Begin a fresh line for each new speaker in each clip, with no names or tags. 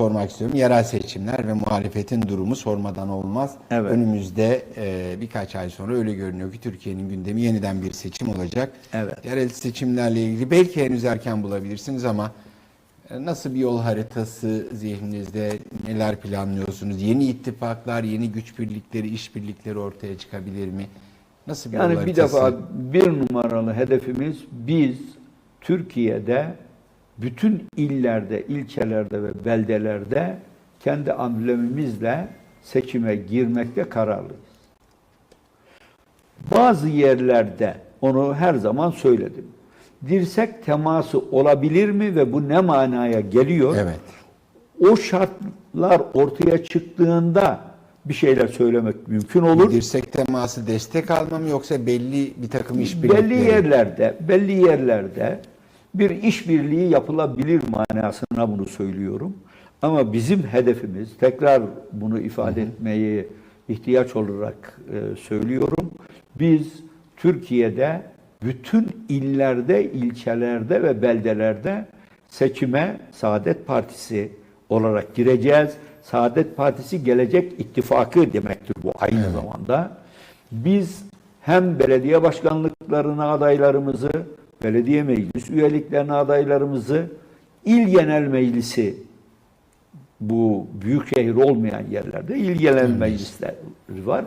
sormak istiyorum. Yerel seçimler ve muhalefetin durumu sormadan olmaz.
Evet.
Önümüzde e, birkaç ay sonra öyle görünüyor ki Türkiye'nin gündemi yeniden bir seçim olacak.
Evet.
Yerel seçimlerle ilgili belki henüz erken bulabilirsiniz ama e, nasıl bir yol haritası zihninizde, neler planlıyorsunuz? Yeni ittifaklar, yeni güç birlikleri, işbirlikleri ortaya çıkabilir mi? Nasıl bir yol
Yani bir defa bir numaralı hedefimiz biz Türkiye'de bütün illerde, ilçelerde ve beldelerde kendi amblemimizle seçime girmekte kararlıyız. Bazı yerlerde onu her zaman söyledim. Dirsek teması olabilir mi ve bu ne manaya geliyor?
Evet.
O şartlar ortaya çıktığında bir şeyler söylemek mümkün olur.
Dirsek teması destek alma mı yoksa belli bir takım işbirlikleri?
belli yerlerde, belli yerlerde bir işbirliği yapılabilir manasına bunu söylüyorum. Ama bizim hedefimiz, tekrar bunu ifade etmeyi ihtiyaç olarak e, söylüyorum. Biz Türkiye'de bütün illerde, ilçelerde ve beldelerde seçime Saadet Partisi olarak gireceğiz. Saadet Partisi Gelecek İttifakı demektir bu aynı zamanda. Biz hem belediye başkanlıklarına adaylarımızı, belediye meclis üyeliklerine adaylarımızı, il genel meclisi bu büyük şehir olmayan yerlerde il genel meclisleri var.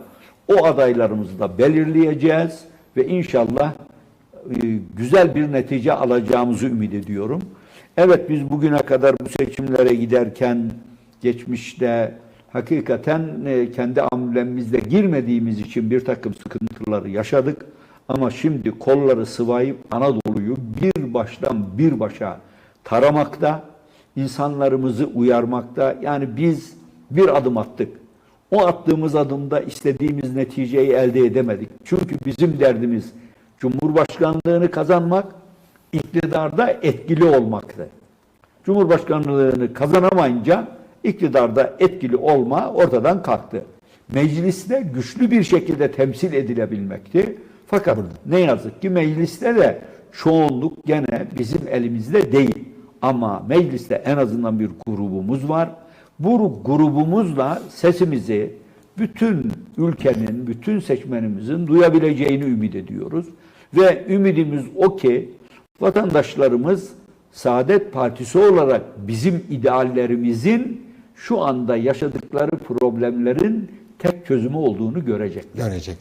O adaylarımızı da belirleyeceğiz ve inşallah e, güzel bir netice alacağımızı ümit ediyorum. Evet biz bugüne kadar bu seçimlere giderken geçmişte hakikaten e, kendi amblemimizde girmediğimiz için bir takım sıkıntıları yaşadık. Ama şimdi kolları sıvayıp Anadolu'yu bir baştan bir başa taramakta, insanlarımızı uyarmakta. Yani biz bir adım attık. O attığımız adımda istediğimiz neticeyi elde edemedik. Çünkü bizim derdimiz Cumhurbaşkanlığını kazanmak, iktidarda etkili olmaktı. Cumhurbaşkanlığını kazanamayınca iktidarda etkili olma ortadan kalktı. Mecliste güçlü bir şekilde temsil edilebilmekti. Fakat ne yazık ki mecliste de çoğunluk gene bizim elimizde değil. Ama mecliste en azından bir grubumuz var. Bu grubumuzla sesimizi bütün ülkenin, bütün seçmenimizin duyabileceğini ümit ediyoruz. Ve ümidimiz o ki vatandaşlarımız Saadet Partisi olarak bizim ideallerimizin şu anda yaşadıkları problemlerin tek çözümü olduğunu görecekler.
Görecek.